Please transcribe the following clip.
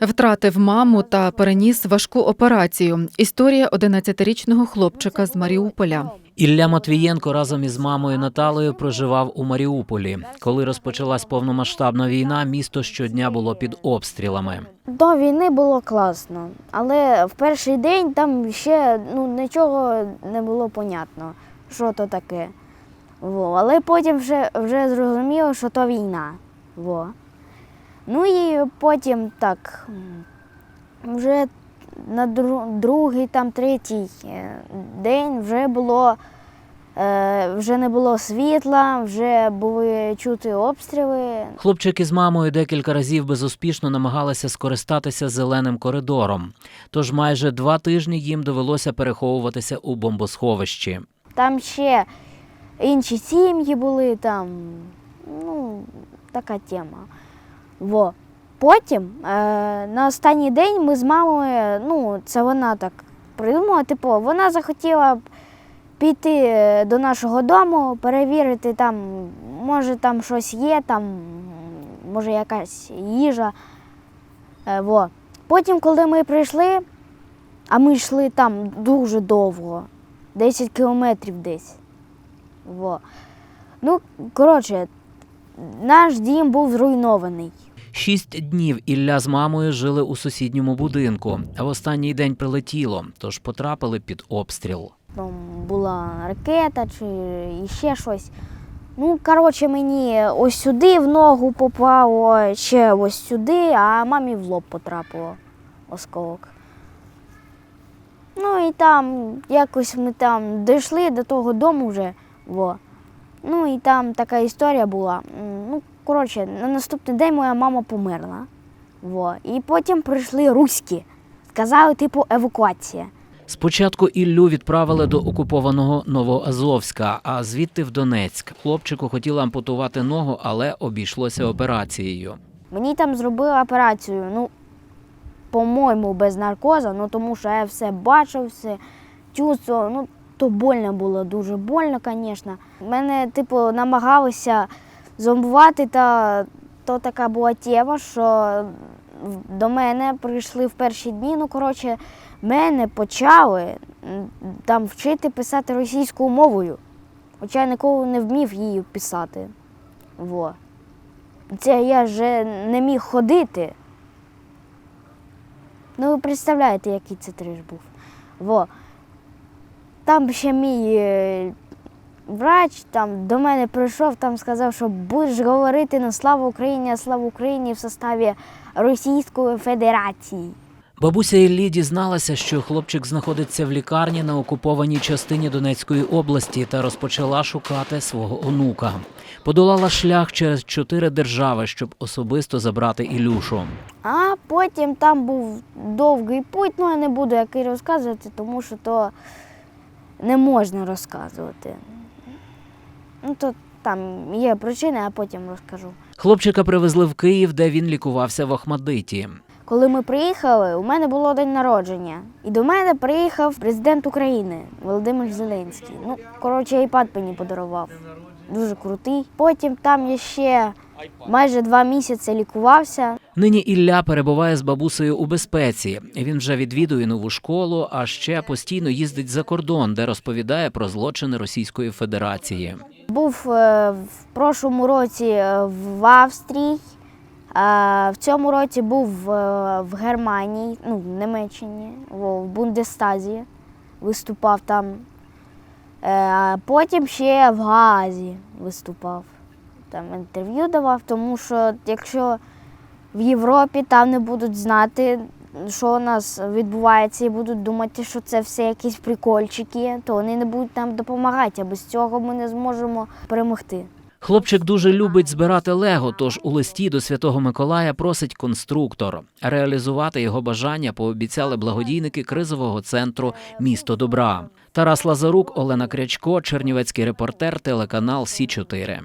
Втратив маму та переніс важку операцію. Історія 11-річного хлопчика з Маріуполя. Ілля Матвієнко разом із мамою Наталею проживав у Маріуполі. Коли розпочалась повномасштабна війна, місто щодня було під обстрілами. До війни було класно, але в перший день там ще ну, нічого не було понятно, що то таке. Во. Але потім вже, вже зрозуміло, що то війна. Во. Ну і потім так, вже на другий, там третій е, день вже було. е, Вже не було світла, вже були чути обстріли. Хлопчик із мамою декілька разів безуспішно намагалися скористатися зеленим коридором. Тож майже два тижні їм довелося переховуватися у бомбосховищі. Там ще інші сім'ї були, там, ну, така тема. Во. Потім е, на останній день ми з мамою, ну, це вона так придумала, типу, вона захотіла піти е, до нашого дому, перевірити там, може там щось є, там, може якась їжа. Е, во. Потім, коли ми прийшли, а ми йшли там дуже довго, 10 кілометрів десь. Во. Ну, коротше, наш дім був зруйнований. Шість днів Ілля з мамою жили у сусідньому будинку, а в останній день прилетіло, тож потрапили під обстріл. Там була ракета чи ще щось. Ну, коротше, мені ось сюди в ногу попало, ще ось сюди, а мамі в лоб потрапило осколок. Ну і там якось ми там дійшли до того дому вже. Во. Ну і там така історія була. Ну, коротше, на наступний день моя мама померла. Во. І потім прийшли руські. Сказали, типу, евакуація. Спочатку Іллю відправили до окупованого Новоазовська, а звідти в Донецьк. Хлопчику хотіли ампутувати ногу, але обійшлося операцією. Мені там зробили операцію, ну, по-моєму, без наркоза, ну тому що я все бачив, все чувствував. Ну, то больно було, дуже больно, звісно. Мене, типу, намагалися зомбувати, та то така була тема, що до мене прийшли в перші дні. Ну, коротше, мене почали там вчити писати російською мовою. Хоча я ніколи не вмів її писати. Во. Це я вже не міг ходити. Ну, ви представляєте, який це триш був. Во. Там ще мій е, врач там, до мене прийшов, там сказав, що будеш говорити на славу Україні, а слава Україні в составі Російської Федерації. Бабуся Іллі дізналася, що хлопчик знаходиться в лікарні на окупованій частині Донецької області та розпочала шукати свого онука. Подолала шлях через чотири держави, щоб особисто забрати Ілюшу. А потім там був довгий путь, ну я не буду який розказувати, тому що то не можна розказувати. Ну, то там є причини, а потім розкажу. Хлопчика привезли в Київ, де він лікувався в Ахмадиті. Коли ми приїхали, у мене було день народження. І до мене приїхав президент України Володимир Зеленський. Ну, коротше, iPad мені подарував. Дуже крутий. Потім там я ще майже два місяці лікувався. Нині Ілля перебуває з бабусею у безпеці. Він вже відвідує нову школу, а ще постійно їздить за кордон, де розповідає про злочини Російської Федерації. Був е, в прошлому році е, в Австрії, в цьому році був е, в Германії, ну, в Німеччині, в Бундестазі, виступав там. Потім ще в Гаазі виступав. Там інтерв'ю давав, тому що якщо в Європі там не будуть знати, що у нас відбувається, і будуть думати, що це все якісь прикольчики, то вони не будуть нам допомагати, а без цього ми не зможемо перемогти. Хлопчик дуже любить збирати лего, тож у листі до Святого Миколая просить конструктор. Реалізувати його бажання пообіцяли благодійники кризового центру Місто добра. Тарас Лазарук, Олена Крячко, Чернівецький репортер, телеканал Сі 4